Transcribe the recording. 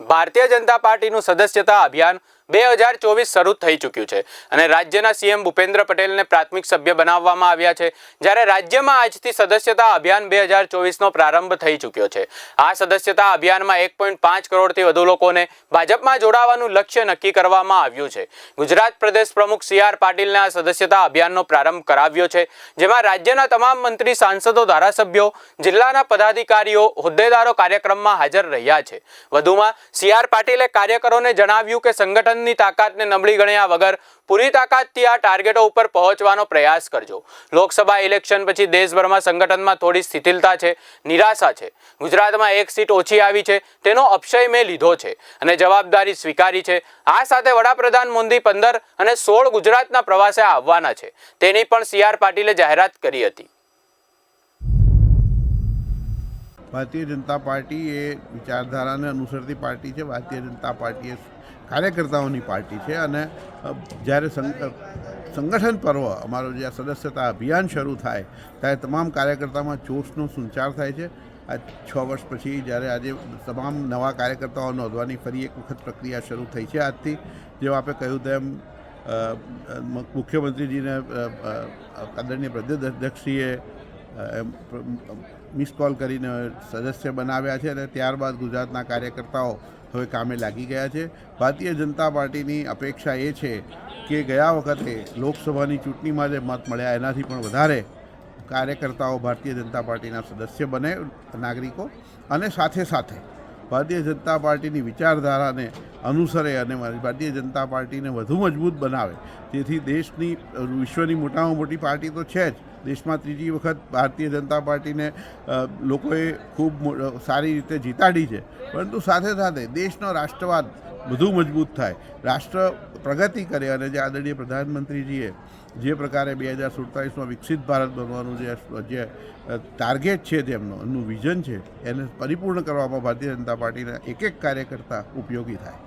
ભારતીય જનતા પાર્ટીનું સદસ્યતા અભિયાન બે હજાર ચોવીસ શરૂ થઈ ચૂક્યું છે અને રાજ્યના સીએમ ભૂપેન્દ્ર પટેલને પ્રાથમિક સભ્ય બનાવવામાં આવ્યા છે. જ્યારે રાજ્યમાં આજથી સદસ્યતા અભિયાન બે હજાર ચોવીસનો પ્રારંભ થઈ ચૂક્યો છે. આ સદસ્યતા અભિયાનમાં એક પોઈન્ટ પાંચ કરોડથી વધુ લોકોને ભાજપમાં જોડાવાનું લક્ષ્ય નક્કી કરવામાં આવ્યું છે. ગુજરાત પ્રદેશ પ્રમુખ સી આર પાટીલને આ સદસ્યતા અભિયાનનો પ્રારંભ કરાવ્યો છે, જેમાં રાજ્યના તમામ મંત્રી, સાંસદો, ધારાસભ્યો, જિલ્લાના પદાધિકારીઓ, હોદ્દેદારો કાર્યક્રમમાં હાજર રહ્યા છે. વધુમાં સી આર પાટીલે કાર્યકરોને જણાવ્યું કે સંગઠનની તાકાતને નબળી ગણ્યા વગર પૂરી તાકાતથી આ ટાર્ગેટો ઉપર પહોંચવાનો પ્રયાસ કરજો. લોકસભા ઇલેક્શન પછી દેશભરમાં સંગઠનમાં થોડી સ્થિતિલતા છે, નિરાશા છે. ગુજરાતમાં એક સીટ ઓછી આવી છે, તેનો અપશય મેં લીધો છે અને જવાબદારી સ્વીકારી છે. આ સાથે વડાપ્રધાન મોદી પંદર અને સોળ ગુજરાતના પ્રવાસે આવવાના છે. તેની પણ સી આર પાટીલે જાહેરાત કરી હતી. ભારતીય જનતા પાર્ટી એ વિચારધારાને અનુસરતી પાર્ટી છે. ભારતીય જનતા પાર્ટી એ કાર્યકર્તાઓની પાર્ટી છે અને જ્યારે સંગઠન પર્વ, અમારો જે સદસ્યતા અભિયાન શરૂ થાય, ત્યારે તમામ કાર્યકર્તામાં જોશનો સંચાર થાય છે. આ છ વર્ષ પછી જ્યારે આજે તમામ નવા કાર્યકર્તાઓ નોંધવાની ફરી એક વખત પ્રક્રિયા શરૂ થઈ છે આજથી જેવું આપણે કહ્યું તેમ મુખ્યમંત્રીજીને આદરણીય પ્રદેશ અધ્યક્ષશ્રીએ મિસ કોલ કરીને સદસ્ય બનાવ્યા છે અને ત્યારબાદ ગુજરાતના કાર્યકર્તાઓ હવે કામે લાગી ગયા છે. ભારતીય જનતા પાર્ટીની અપેક્ષા એ છે કે ગયા વખતે લોકસભાની ચૂંટણીમાં જે મત મળ્યા એનાથી પણ વધારે કાર્યકર્તાઓ ભારતીય જનતા પાર્ટીના સદસ્ય બને નાગરિકો અને સાથે સાથે ભારતીય જનતા પાર્ટીની વિચારધારાને અનુસરે અને ભારતીય જનતા પાર્ટીને વધુ મજબૂત બનાવે. જેથી દેશની વિશ્વની મોટામાં મોટી પાર્ટી તો છે જ. દેશમાં ત્રીજી વખત ભારતીય જનતા પાર્ટીને લોકોએ ખૂબ સારી રીતે જીતાડી છે. પરંતુ સાથે સાથે દેશનો રાષ્ટ્રવાદ વધુ મજબૂત થાય. રાષ્ટ્ર પ્રગતિ કરે અને જે આદરણીય પ્રધાનમંત્રીજીએ જે પ્રકારે બે હજાર સુડતાલીસમાં વિકસિત ભારત બનવાનું જે જે ટાર્ગેટ છે તેમનો, એમનું વિઝન છે, એને પરિપૂર્ણ કરવામાં ભારતીય જનતા પાર્ટીના એક એક કાર્યકર્તા ઉપયોગી થાય.